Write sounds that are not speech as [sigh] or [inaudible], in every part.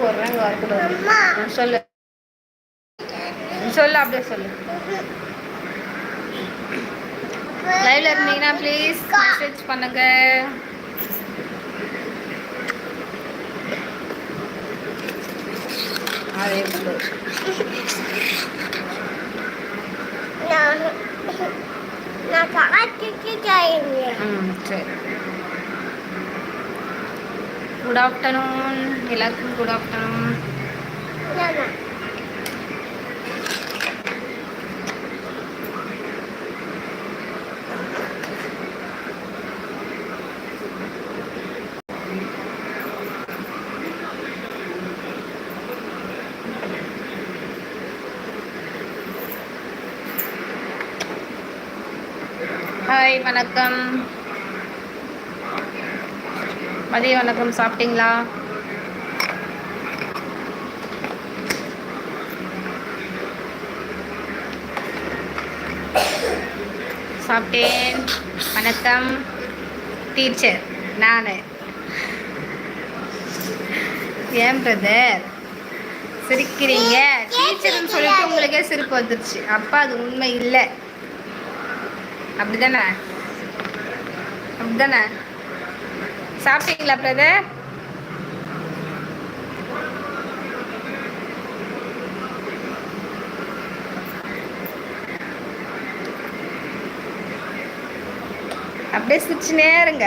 போடுறேன் இங்கே வரக்கூடாது சொல்லு. சொல்லு அப்படியே சொல்லு. லைவ்ல இருந்தீங்கன்னா ப்ளீஸ் மெசேஜ் பண்ணுங்க. அதே நான் ம் சரி. குட் ஆஃப்டர்நூன் எல்லாருக்கும் குட் ஆஃப்டர்நூன் ஹாய் வணக்கம். மதிய வணக்கம் சாப்பிட்டீங்களா? சாப்பிட்டேன். வணக்கம். டீச்சர் நான். ஏன் பிரதர் சிரிக்கிறீங்க. டீச்சர்னு சொல்லிட்டு உங்களுக்கே சிரிப்பு வந்துருச்சு. அப்பா அது உண்மை இல்லை. அப்படிதானே? அப்படிதானே? சாப்பிட்டீங்களா பிரதர் அப்படியே சிரிச்சுனே இருங்க.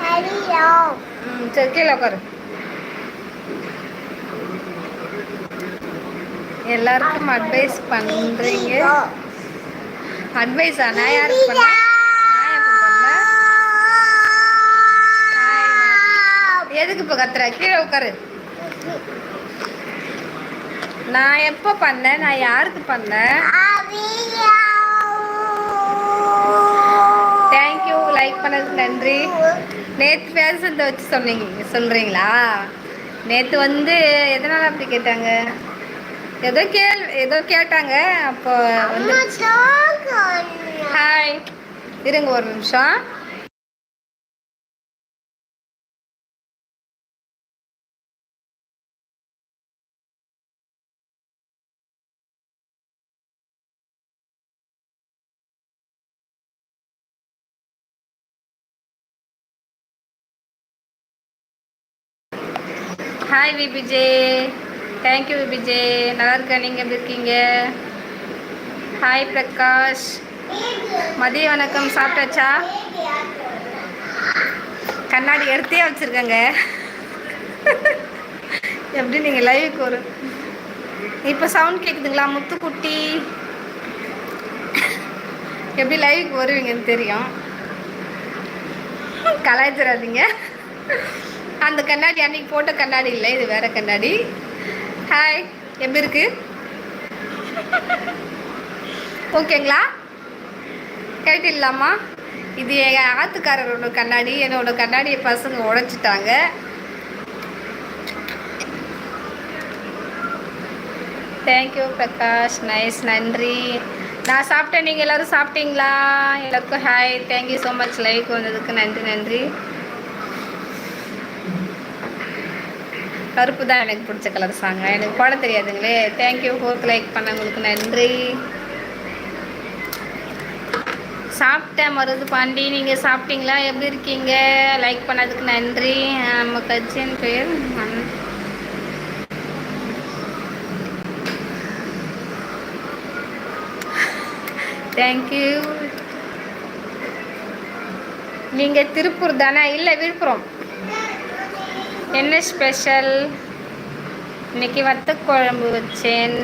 Marilo. ம் சரி கீழே உட்காரு எல்லாருக்கும் அட்வைஸ் பண்ணுறீங்க அட்வைஸா நான் யாருக்கு பண்ணேன்? நான் எதுக்கு இப்போ கத்துற? கீழே உட்காரு நான் எப்போ பண்ணேன்? நான் யாருக்கு பண்ணேன்? தேங்க்யூ லைக் பண்ணதுக்கு நன்றி. நேற்று பேசுறத வச்சு சொன்னீங்க சொல்கிறீங்களா நேற்று வந்து எதனால் அப்படி கேட்டாங்க? ஏதோ கேள் ஏதோ கேட்டாங்க அப்போ வந்து ஹாய் இருங்க ஒரு நிமிஷம். ஹாய் விபிஜே தேங்க்யூ விபிஜே நல்லா இருக்கேன். நீங்கள் எப்படி இருக்கீங்க? ஹாய் பிரகாஷ் மதிய வணக்கம். சாப்பிட்டாச்சா? கண்ணாடி எடுத்தே வச்சுருக்கேங்க. எப்படி நீங்கள் லைவுக்கு ஒரு இப்போ சவுண்ட் கேட்குதுங்களா முத்துக்குட்டி? எப்படி லைவுக்கு வருவீங்கன்னு தெரியும். கலாய்ச்சிடாதீங்க. அந்த கண்ணாடி அன்னைக்கு போட்ட கண்ணாடி இல்லை இது வேற கண்ணாடி. ஹாய் எப்படி இருக்கு? ஓகேங்களா? கேட்டிடலாமா இது என் ஆத்துக்காரரோட கண்ணாடி என்னோட கண்ணாடியை பசங்க உடைச்சிட்டாங்க. தேங்க்யூ பிரகாஷ். நைஸ் நன்றி. நான் சாப்பிட்டேன். நீங்கள் எல்லோரும் சாப்பிட்டீங்களா? எல்லாருக்கும் ஹாய் தேங்க்யூ ஸோ மச் லைவுக்கு வந்ததுக்கு நன்றி நன்றி. கருப்பு தான் எனக்கு பிடிச்ச கலர் சாங்க எனக்கு போட தெரியாதுங்களே. தேங்க்யூ ஃபோர்த் லைக் பண்ணவங்களுக்கு நன்றி. சாப்பிட்டேன் மருது பாண்டி நீங்கள் சாப்பிட்டீங்களா? எப்படி இருக்கீங்க? லைக் பண்ணதுக்கு நன்றி. நம்ம கட்சியின் பேர் தேங்க்யூ நீங்கள் திருப்பூர் தானே? இல்லை விழுப்புரம்? என்ன ஸ்பெஷல்? இன்னைக்கு வத்த குழம்பு வச்சேன்.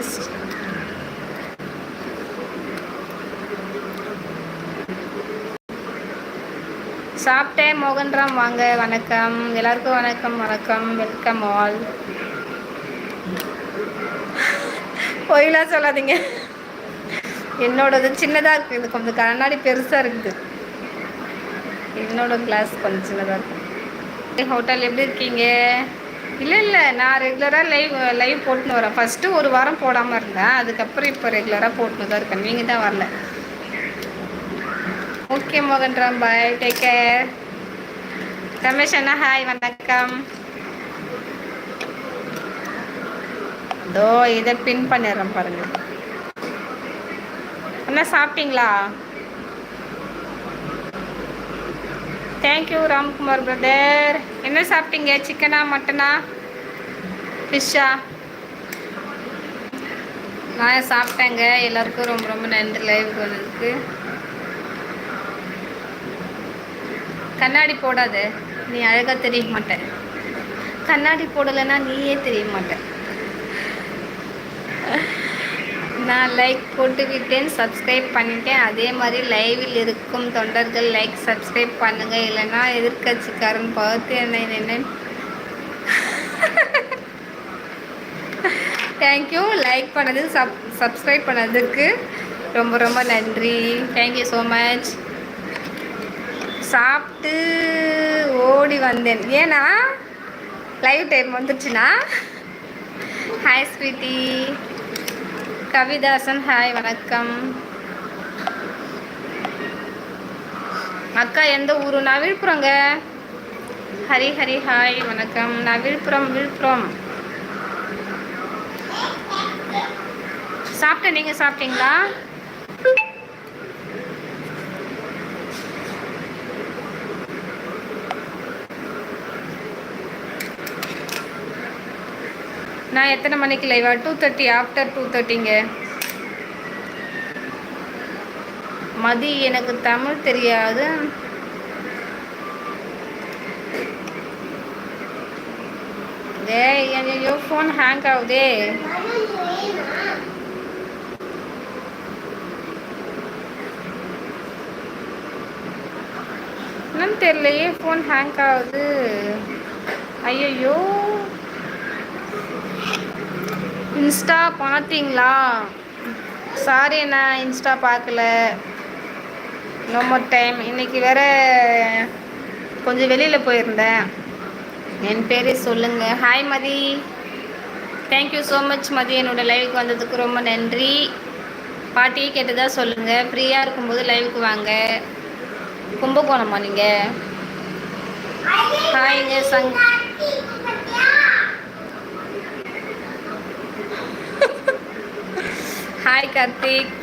சாப்பிட்டேன். மோகன்ராம் வாங்க. வணக்கம். எல்லாருக்கும் வணக்கம். வணக்கம். வெல்கம் ஆல் பொயிலாக சொல்லாதீங்க. என்னோடது சின்னதாக இருக்குது இது கொஞ்சம் கண்ணாடி பெருசாக இருக்குது. என்னோட கிளாஸ் கொஞ்சம் சின்னதாக இருக்குது ஹோட்டல் எப்படி இருக்கீங்க? இல்லை இல்லை நான் ரெகுலராக லைவ் லைவ் போட்டுன்னு வரேன். ஃபஸ்ட்டு ஒரு வாரம் போடாமல் இருந்தேன். அதுக்கப்புறம் இப்போ ரெகுலராக போட்டுன்னு தான் இருக்கேன். நீங்கள் தான் வரல. Okay Mohanram bye take care Ramesh அண்ணா ஹாய் வணக்கம். இதோ இதை பின் பண்ணிடுறேன் பாருங்க. அண்ணா சாப்பிட்டீங்களா? தேங்க்யூ ராம்குமார் பிரதர் என்ன சாப்பிட்டீங்க? சிக்கனா மட்டனா ஃபிஷ்ஷா நான் சாப்பிட்டேங்க. எல்லாருக்கும் ரொம்ப ரொம்ப நன்றி. லைவுக்கு வந்ததுக்கு. கண்ணாடி போடாத. நீ அழகாக தெரிய மாட்ட. கண்ணாடி போடலைன்னா நீயே தெரிய மாட்ட. நான் லைக் போட்டு விட்டேன் சப்ஸ்கிரைப் பண்ணிட்டேன். அதே மாதிரி லைவில் இருக்கும். தொண்டர்கள் லைக் சப்ஸ்கிரைப் பண்ணுங்க. இல்லைன்னா எதிர்கட்சிக்காரன் பார்த்து என்னை நின்று. தேங்க்யூ லைக் பண்ணது சப் சப்ஸ்கிரைப் பண்ணதுக்கு ரொம்ப ரொம்ப நன்றி. தேங்க்யூ ஸோ மச் சாப்பிட்டு ஓடி வந்தேன். ஏன்னா லைவ் டைம் வந்துச்சுன்னா ஹாய் ஸ்வீட்டி கவிதாசன் ஹாய் வணக்கம். அக்கா எந்த ஊரு? நான் விழுப்புரங்க. ஹரி ஹரி ஹாய் வணக்கம். நான் விழுப்புரம் விழுப்புரம். சாப்பிட்டேன் நீங்கள் சாப்பிட்டீங்களா? நான் எத்தனை மணிக்கு லைவா டூ தேர்ட்டி ஆஃப்டர் டூ தேர்ட்டிங்க மதி எனக்கு தமிழ் தெரியாது. டேய் ஐயோ ஃபோன் ஹேங் ஆகுதே. என்னன்னு தெரியலையே ஃபோன் ஹேங் ஆகுது. ஐயோ இன்ஸ்டா பார்த்தீங்களா? சாரி நான் இன்ஸ்டா பார்க்கல. நோ மோர் டைம் இன்னைக்கு வேற கொஞ்சம் வெளியில் போயிருந்தேன். என் பேரே சொல்லுங்கள் hi Mathi. Thank you so much Mathi. என்னோடய லைவுக்கு வந்ததுக்கு ரொம்ப நன்றி. பாட்டியே கேட்டதாக சொல்லுங்கள் ஃப்ரீயாக இருக்கும்போது லைவுக்கு வாங்க. கும்பகோணமா நீங்கள் ஹாய்ங்க சங் ஹாய் கார்த்திக்.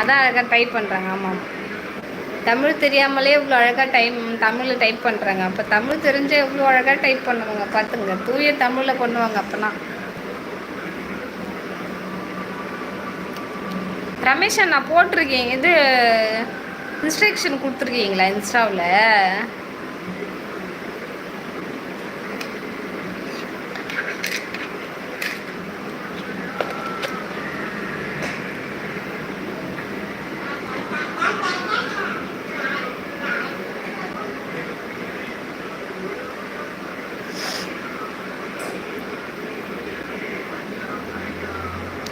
அதான் அழகாக டைப் பண்ணுறாங்க ஆமாம் தமிழ் தெரியாமலே இவ்வளோ அழகாக டைம் தமிழில் டைப் பண்ணுறாங்க அப்போ தமிழ் தெரிஞ்சே இவ்வளோ அழகாக டைப் பண்ணுவாங்க பார்த்துங்க தூய தமிழில் பண்ணுவாங்க அப்போனா. ரமேஷ் நான் போட்டிருக்கீங்க இது இன்ஸ்ட்ரக்ஷன் கொடுத்துருக்கீங்களா இன்ஸ்டாவில்?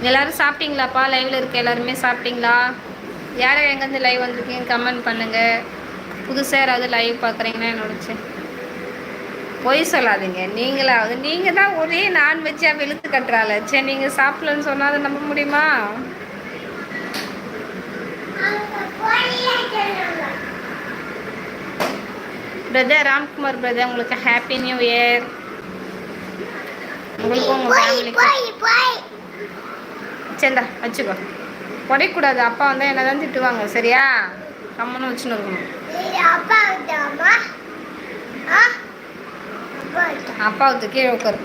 எல்லாரும் சாப்பிட்டீங்களாப்பா? லைவ்ல இருக்க எல்லாருமே சாப்பிட்டீங்களா? யார் எங்கேருந்து லைவ் வந்திருக்கீங்க கமெண்ட் பண்ணுங்க. புதுசாக யாராவது லைவ் பார்க்குறீங்கன்னா என்னோட பொய் சொல்லாதீங்க. நீங்களாவது நீங்கள் தான் ஒரே நான்வெஜ்ஜாக வெளுத்து கட்டுறாள் சரி நீங்கள் சாப்பிடலன்னு சொன்னால் அதை நம்ப முடியுமா? பிரதர் ராம்குமார் பிரதர் உங்களுக்கு ஹாப்பி நியூ இயர் உங்களுக்கும் உங்கள் ஃபேமிலிக்கும் சரிந்தா வச்சுக்கோ. உடையக்கூடாது அப்பா வந்தால் என்ன தான் திட்டுவாங்க சரியா? கம்மனு வச்சுன்னு இருக்கணும். அப்பாவுக்கு கீழே உட்காரு.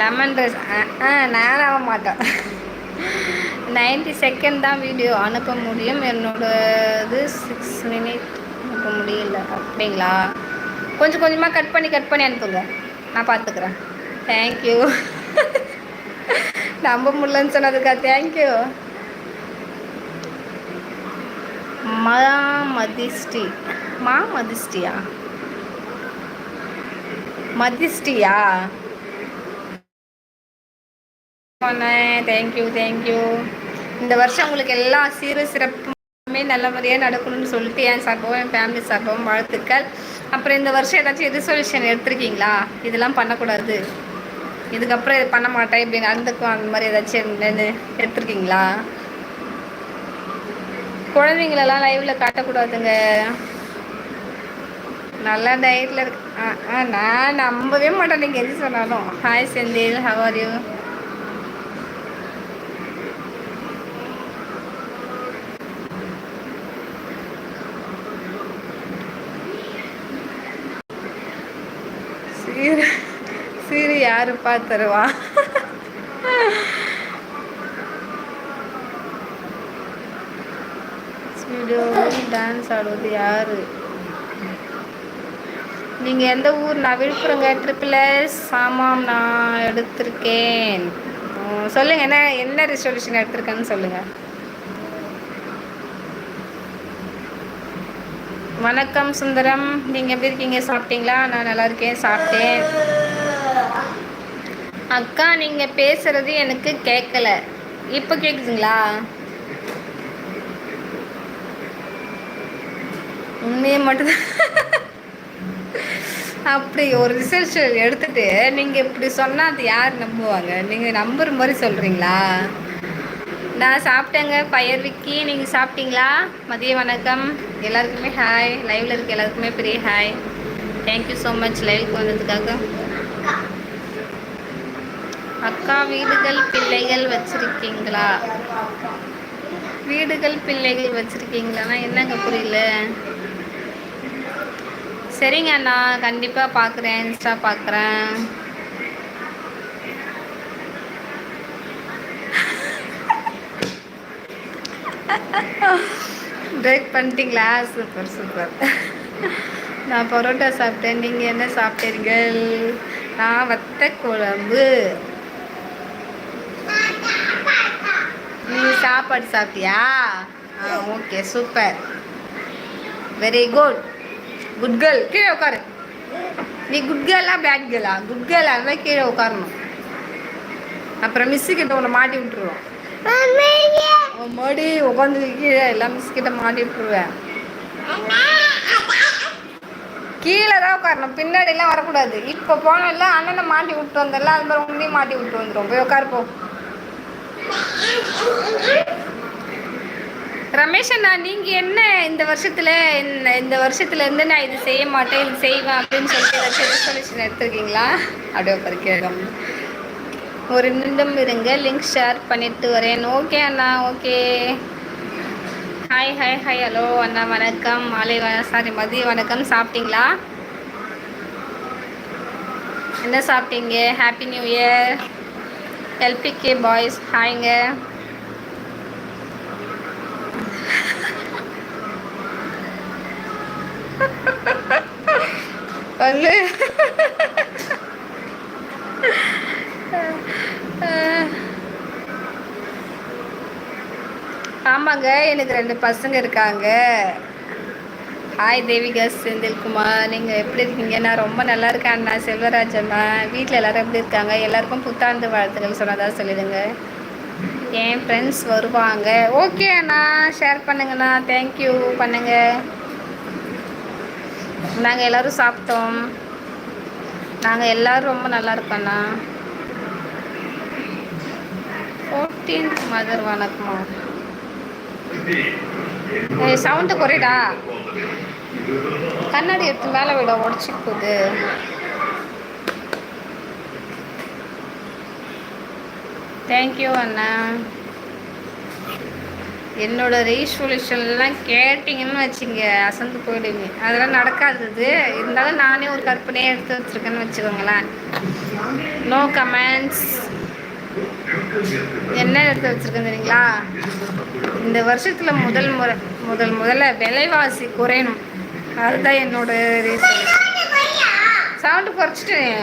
லெமன் ரைஸ் ஆ நான் ஆக மாட்டேன். நைன்டி செகண்ட் தான் வீடியோ அனுப்ப முடியும். என்னோட இது சிக்ஸ் மினிட் அனுப்ப முடியல. அப்படிங்களா? கொஞ்சம் கொஞ்சமாக கட் பண்ணி கட் பண்ணி அனுப்புங்க. நான் பார்த்துக்குறேன். தேங்க்யூ நம்ப முடியலன்னு சொன்னதுக்கா? தேங்க்யூ மா மதிஷ்டி மா மதிஷ்டியா? மதிஷ்டியா தேங்க்யூ தேங்க்யூ இந்த வருஷம் உங்களுக்கு எல்லா சீர சிறப்புமே நல்ல நல்லபடியாக நடக்கணும்னு சொல்லிட்டு என் சார்பாகவும் என் ஃபேமிலி சார்பாகவும் வாழ்த்துக்கள். அப்புறம் இந்த வருஷம் ஏதாச்சும் ரிசல்யூஷன் எடுத்திருக்கீங்களா? இதெல்லாம் பண்ணக்கூடாது. இதுக்கப்புறம் இது பண்ண மாட்டேன். இப்படி நடந்துக்கும் அந்த மாதிரி ஏதாச்சும் எடுத்திருக்கீங்களா? குழந்தைங்களெல்லாம் லைவில் காட்டக்கூடாதுங்க. நல்லா டயட்டில் இருக்கு. ஆ ஆ நான் நம்பவே மாட்டேன். நீங்கள் எது சொன்னாலும். Hi Senthil. How are you சீரு கருப்பாக தருவான் தருவா டான்ஸ் ஆடுவது யாரு? நீங்கள் எந்த ஊர்? நான் விழுப்புரங்க ட்ரிபிள் எஸ் ஆமாம் நான் எடுத்திருக்கேன். சொல்லுங்க என்ன என்ன ரெசல்யூஷன் எடுத்திருக்கேன்னு சொல்லுங்க. வணக்கம் சுந்தரம். நீங்கள் எப்படி இருக்கீங்க? சாப்பிட்டீங்களா? நான் நல்லா இருக்கேன் சாப்பிட்டேன். அக்கா நீங்கள் பேசுகிறது எனக்கு கேட்கல இப்போ கேட்குதுங்களா உண்மையை மட்டும்தான் அப்படி ஒரு ரிசர்ச் எடுத்துட்டு நீங்கள் இப்படி சொன்னால் அது யார் நம்புவாங்க? நீங்கள் நம்புற மாதிரி சொல்கிறீங்களா நான் சாப்பிட்டேங்க பயர் விக்கி. நீங்கள் சாப்பிட்டீங்களா? மதிய வணக்கம். எல்லாருக்குமே ஹாய் லைவில் இருக்க எல்லாருக்குமே பெரிய ஹாய் தேங்க்யூ ஸோ மச் லைவுக்கு வந்ததுக்காக. அக்கா வீடுகள் பிள்ளைகள் வச்சிருக்கீங்களா? வீடுகள் பிள்ளைகள் வச்சிருக்கீங்களான்னா என்னங்க புரியல? சரிங்க நான் கண்டிப்பாக பார்க்குறேன் இன்ஸ்டா பார்க்குறேன் பிரேக் பண்ணிட்டீங்களா? Super super. நான் பரோட்டா சாப்பிட்டேன். நீங்கள் என்ன சாப்பிட்டீர்கள்? நான் வத்த குழம்பு. நீ சாப்பாடு சாப்பிட்டியா? ஆ okay super very good good girl கீழே உட்காரு. நீ குட் கேர்லா பேட் கேர்லா குட் கேர்ள் இருந்தால் கீழே உட்காரணும். அப்புறம் மிஸ்ஸு கிட்ட உன்னை மாட்டி விட்டுருவோம். மறுபடி உட்காந்து கீழே எல்லாம் மிஸ் கிட்ட மாட்டி விட்டுருவேன். கீழே தான் உட்காரணும். பின்னாடிலாம் வரக்கூடாது. இப்போ போனோம்ல அண்ணனை மாட்டி விட்டு வந்தல அது மாதிரி உன்னையும் மாட்டி விட்டு வந்துடும் போய் உட்காருப்போம் ரமேஷ் அண்ணா நீங்க என்ன இந்த வருஷத்துல இந்த இந்த வருஷத்துல இருந்து நான் இது செய்ய மாட்டேன் இது செய்வேன் அப்படின்னு சொல்லிட்டு ஏதாச்சும் ரெசல்யூஷன் எடுத்திருக்கீங்களா? அப்படியே பறிக்கிறோம் ஒரு நிமிடம் இருங்க லிங்க் ஷேர் பண்ணிட்டு வரேன். ஓகே அண்ணா okay hi hi hi hello அண்ணா வணக்கம். மாலை சாரி மதிய வணக்கம். சாப்பிட்டீங்களா? என்ன சாப்பிட்டீங்க? Happy new year LPK boys ஹாய்ங்க வந்து ஆமாங்க எனக்கு ரெண்டு பசங்க இருக்காங்க. ஹாய் தேவிகா செந்தில்குமார் நீங்கள் எப்படி இருக்கீங்க? நான் ரொம்ப நல்லா இருக்கேன் அண்ணா. செல்வராஜ் அண்ணா. வீட்டில் எல்லாரும் எப்படி இருக்காங்க? எல்லாருக்கும் புத்தாண்டு வாழ்த்துக்கள் சொன்னதாக சொல்லிடுங்க. என் ஃப்ரெண்ட்ஸ் வருவாங்க. ஓகே அண்ணா. ஷேர் பண்ணுங்கண்ணா தேங்க்யூ பண்ணுங்க. நாங்கள் எல்லோரும் சாப்பிட்டோம். நாங்கள் எல்லாரும் ரொம்ப நல்லா இருக்கோண்ணா ஃபோர்டீன்த் மதர் வணக்கம்மா சவுண்டு குறைடா. கண்ணாடி எடுத்து மேலே விட உடச்சி போகுது. தேங்க்யூ அண்ணா. என்னோட ரீசொல்யூஷன்லாம் கேட்டிங்கன்னு வச்சுங்க அசந்து போயிடுவீங்க அதெல்லாம் நடக்காதது. இருந்தாலும் நானே ஒரு கற்பனையாக எடுத்து வச்சுருக்கேன்னு வச்சுக்கோங்களேன். நோ கமெண்ட்ஸ் என்ன எடுத்து வச்சுருக்கேன் தெரியுங்களா? இந்த வருஷத்தில் முதல் முறை முதல் முதல்ல விலைவாசி குறையணும். அதுதான் என்னோட ரீசன் சவுண்டு குறைச்சிட்டேன்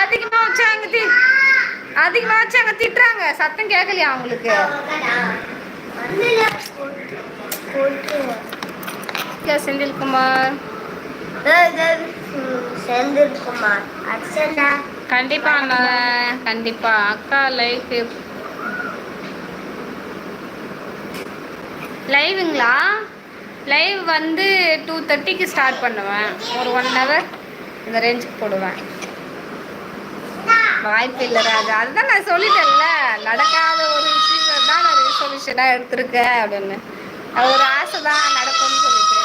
அதிகமாக வச்சாங்க தி அதிகமாக வச்சாங்க திட்டுறாங்க. சத்தம் கேட்கலையா அவங்களுக்கு? செந்தில்குமார். செந்தில்குமார். அர்ச்சனா. கண்டிப்பா கண்டிப்பா. அக்கா லைஃப் லைவுங்களா லைவ் வந்து டூ தேர்ட்டிக்கு ஸ்டார்ட் பண்ணுவேன். ஒரு ஒன் ஹவர் இந்த ரேஞ்சுக்கு போடுவேன். வாய்ப்பு இல்லை ராஜா. அதுதான் நான் சொல்லிட்டேன்ல. நடக்காத ஒரு விஷயம் தான் நான் ரெசல்யூஷனாக எடுத்திருக்கேன் அப்படின்னு. அது ஒரு ஆசை தான் நடக்கும்னு சொல்லிட்டு.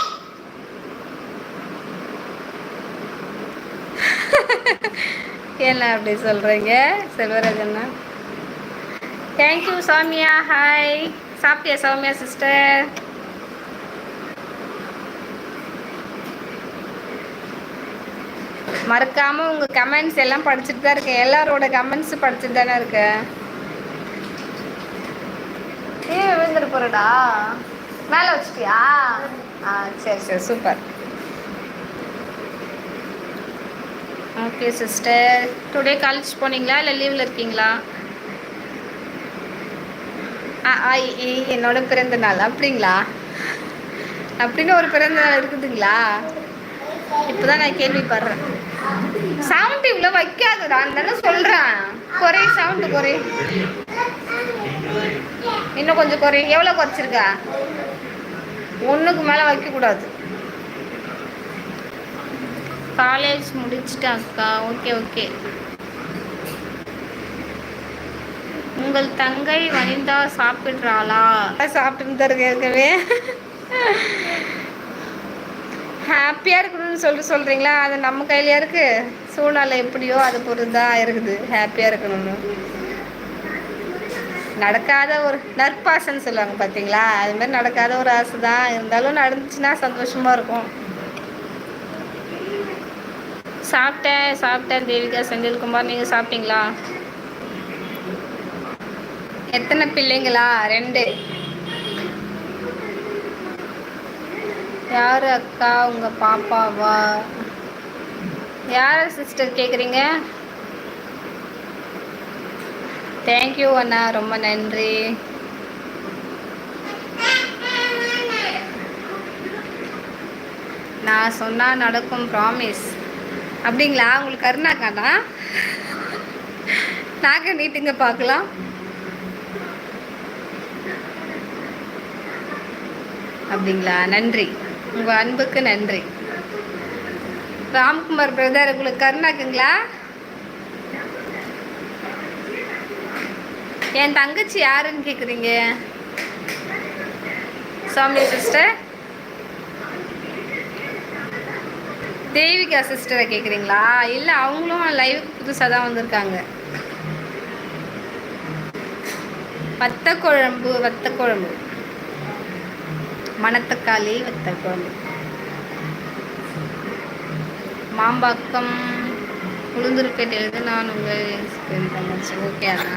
[laughs] என்ன அப்படி சொல்கிறீங்க செல்வராஜண்ணா. தேங்க்யூ சௌமியா. ஹாய் சாப்பிட்டியா சௌமியா சிஸ்டர் மறக்காம உங்க கமெண்ட்ஸ் எல்லாம் படிச்சுட்டு தான் இருக்கேன். எல்லாரோட கமெண்ட்ஸ் படிச்சுட்டு தானே இருக்கேன். ஏ விழுந்துட்டு போறடா. மேலே வச்சுட்டியா? ஆ சரி சரி super okay sister today college போனீங்களா? இல்லை லீவில் இருக்கீங்களா? ஆ ஆ இ, என்னோட பிறந்த நாள். அப்படிங்களா? அப்படின்னு ஒரு பிறந்த நாள் இருக்குதுங்களா? இப்போ தான் நான் கேள்விப்படுறேன். சவுண்ட் இவ்வளோ வைக்காதுடா. அந்த சொல்கிறேன் குறை சவுண்டு குறை. இன்னும் கொஞ்சம் குறை. எவ்வளோ குறைச்சிருக்கா? ஒன்றுக்கு மேலே வைக்கக்கூடாது. காலேஜ் முடிச்சிட்டாக்கா ஓகே ஓகே உங்கள் தங்கை வனிதா சாப்பிட்றாளா? சாப்பிட்டு இருக்கவே ஹாப்பியாக இருக்கணும்னு சொல்லிட்டு சொல்கிறீங்களா அது நம்ம கையிலையா இருக்குது சூழ்நிலை எப்படியோ அது பொறுத்தான் இருக்குது. ஹாப்பியாக இருக்கணும்னு. நடக்காத ஒரு நற்பாசன்னு சொல்லுவாங்க பார்த்தீங்களா அது மாதிரி நடக்காத ஒரு ஆசை தான். இருந்தாலும் நடந்துச்சுன்னா சந்தோஷமாக இருக்கும். சாப்பிட்டேன் சாப்பிட்டேன் தேவிகா செந்தில்குமார் நீங்கள் சாப்பிட்டீங்களா? எத்தனை பிள்ளைங்களா? ரெண்டு. யார் அக்கா உங்கள் பாப்பாவா? யார் சிஸ்டர் கேட்குறீங்க தேங்க்யூ அண்ணா. ரொம்ப நன்றி. நான் சொன்னால் நடக்கும் ப்ராமிஸ் அப்படிங்களா? உங்களுக்கு கருணாக்கானா நாக்க நீட்டுங்க பார்க்கலாம். அப்படிங்களா? நன்றி. உங்கள் அன்புக்கு நன்றி. ராம்குமார் பிரதர் உங்களுக்கு கருணாக்குங்களா என் தங்கச்சி யாருன்னு கேட்குறீங்க சாமி சிஸ்டர். தேவிகா சிஸ்டரை கேட்குறீங்களா இல்லை அவங்களும் லைவுக்கு புதுசாக தான் வந்திருக்காங்க. வத்த குழம்பு வத்த குழம்பு மணத்தக்காளி வத்த குழம்பு மாம்பாக்கம் உளுந்தூர்பேட்டையிலிருந்து நான் உங்கள் தங்கச்சி. ஓகே அண்ணா.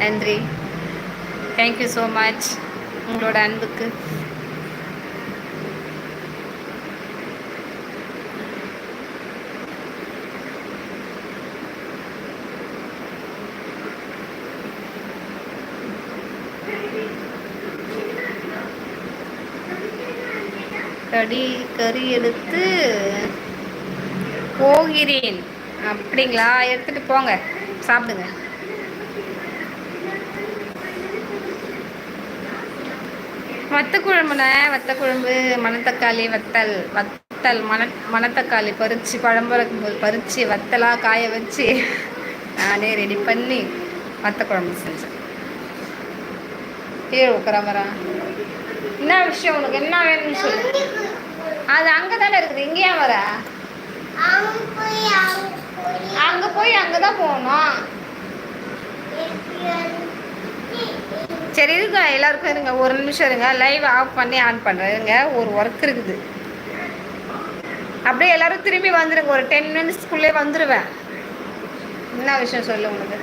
நன்றி. தேங்க்யூ ஸோ மச் உங்களோட அன்புக்கு. கடி கறி எடுத்து போகிறேன். அப்படிங்களா? எடுத்துட்டு போங்க. சாப்பிடுங்க. வத்த வத்தக்குழம்பு வத்த குழம்பு மணத்தக்காளி வத்தல். வத்தல் மண மணத்தக்காளி பறித்து பழம்புறக்கும் போது பறித்து வத்தலாக காய வச்சு நானே ரெடி பண்ணி வத்த குழம்பு செஞ்சேன் கீழே உட்காராமரா என்ன விஷயம்? உனக்கு என்ன வேணும்னு சொல்லு. அது அங்கே தானே இருக்குது? இங்கே ஏன் வர? அங்கே போய் அங்கே தான் போகணும். சரி இருங்க. எல்லாருக்கும் இருங்க. ஒரு நிமிஷம் இருங்க. லைவ் ஆஃப் பண்ணி ஆன் பண்ணுறேன் ஒரு ஒர்க் இருக்குது. அப்படியே எல்லாரும் திரும்பி வந்துடுங்க ஒரு டென் மினிட்ஸ்க்குள்ளே வந்துடுவேன் என்ன விஷயம் சொல்லு உனக்கு?